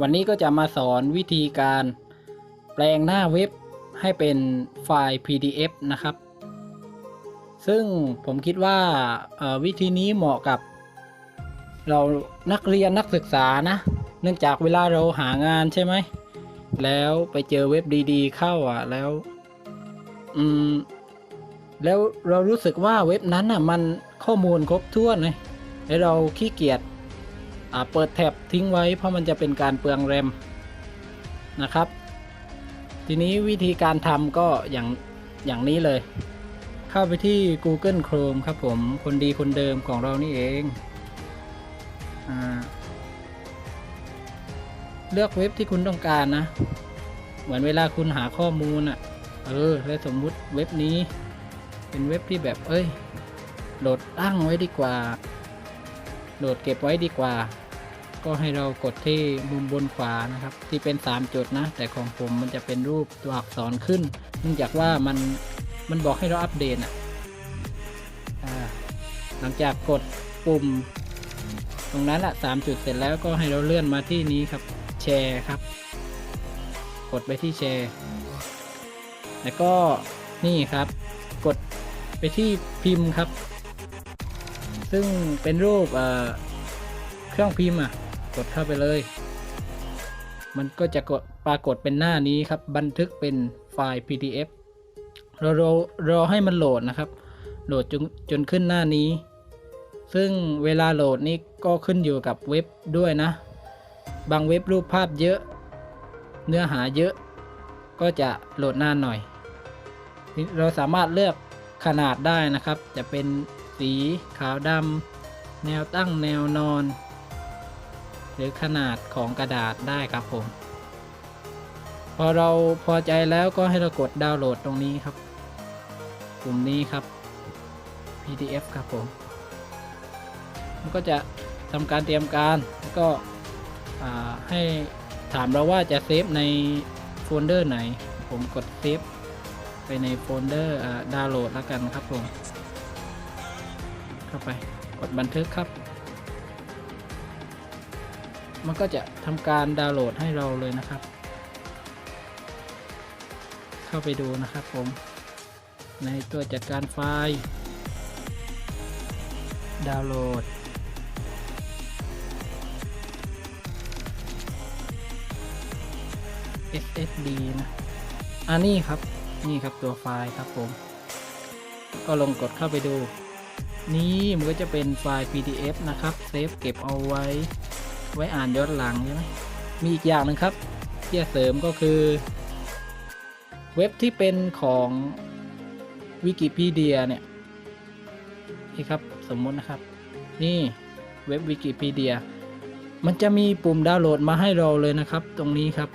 วันนี้ก็จะมาสอนวิธีการแปลงหน้าเว็บให้เป็นไฟล์ PDF นะครับ ซึ่งผมคิดว่าวิธีนี้เหมาะกับ เรานักเรียนนักศึกษานะ เนื่องจากเวลาเราหางานใช่ไหม แล้วไปเจอเว็บดีๆ เข้าอะ แล้ว อืม แล้วเรารู้สึกว่าเว็บนั้นอะมันข้อมูลครบถ้วนเลยแล้วเราขี้เกียจอ่าเปิดแท็บทิ้งไว้เพราะมันจะเป็นการเปลืองแรมนะครับ ทีนี้วิธีการทำก็อย่างอย่างนี้เลย เข้าไปที่ Google Chrome ครับผมคนดีคนเดิมของเรานี่เองอเลือกเว็บที่คุณต้องการนะ เหมือนเวลาคุณหาข้อมูลอะ่ะ เออ แล้วสมมุติเว็บนี้ เป็นเว็บที่แบบเอ้ย โหลดตั้งไว้ดีกว่า โหลดเก็บไว้ดีกว่า ก็ให้เรากดที่มุมบนขวานะครับ ที่เป็น 3 จุดนะ แต่ของผมมันจะเป็นรูปตัวอักษรขึ้น เนื่องจากว่ามันมันบอกให้เราอัปเดตอะหลังจากกดปุ่ม ตรงนั้นอะสามจุดเสร็จแล้วก็ให้เราเลื่อนมาที่นี้ครับแชร์ครับ กดไปที่แชร์ แล้วก็นี่ครับ กดไปที่พิมพ์ครับ ซึ่งเป็นรูปเครื่องพิมพ์อะ กดเข้าไปเลย มันก็จะกดปรากฏเป็นหน้านี้ครับ บันทึกเป็นไฟล์ PDF เรารอรอให้มันโหลดนะครับ โหลดจนจนขึ้นหน้านี้ ซึ่งเวลาโหลดนี่ก็ขึ้นอยู่กับเว็บด้วยนะ บางเว็บรูปภาพเยอะ เนื้อหาเยอะ ก็จะโหลดนานหน่อย เราสามารถเลือกขนาดได้นะครับ จะเป็นสีขาวดำแนวตั้งแนวนอน หรือขนาดของกระดาษได้ครับผม พอเราพอใจแล้วก็ให้เรากดดาวน์โหลดตรงนี้ครับปุ่มนี้ครับ PDF ครับผมมันก็จะทำการเตรียมการแล้วก็ให้ถามเราว่าจะเซฟในโฟลเดอร์ไหน ผมกดเซฟ ไปในโฟลเดอร์ดาวน์โหลดแล้วกันครับผม เข้าไปกดบันทึกครับ มันก็จะทำการดาวน์โหลดให้เราเลยนะครับ เข้าไปดูนะครับผม ในตัวจัดการไฟล์ ดาวน์โหลด SSD นะ อันนี้ครับ นี่ครับตัวไฟล์ครับผม ก็ลงกดเข้าไปดู นี่มันก็จะเป็นไฟล์ PDF นะครับเซฟเก็บเอาไว้ ไว้อ่านย้อนหลังใช่ไหมมีอีกอย่างหนึ่งครับที่จะเสริมก็คือ เว็บที่เป็นของวิกิพีเดียเนี่ยนี่ครับสมมตินะครับ นี่เว็บวิกิพีเดียมันจะมีปุ่มดาวน์โหลดมาให้เราเลยนะครับ ตรงนี้ครับ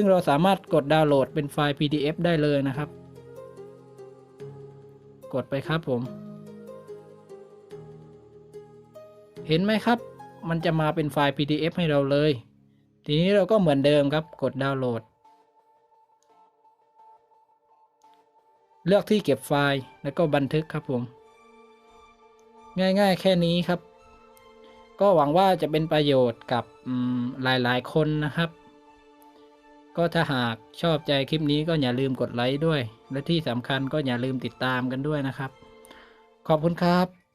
ซึ่งเราสามารถกดดาวน์โหลดเป็นไฟล์ PDF ได้เลยนะครับ กดไปครับผม เห็นไหมครับ มันจะมาเป็นไฟล์ PDF ให้เราเลย ทีนี้เราก็เหมือนเดิมครับ กดดาวน์โหลด เลือกที่เก็บไฟล์แล้วก็บันทึกครับผม ง่ายๆ แค่นี้ครับก็หวังว่าจะเป็นประโยชน์กับหลายๆ คนนะครับ ก็ถ้าหากชอบใจคลิปนี้ก็อย่าลืมกดไลค์ด้วย และที่สำคัญก็อย่าลืมติดตามกันด้วยนะครับ ขอบคุณครับ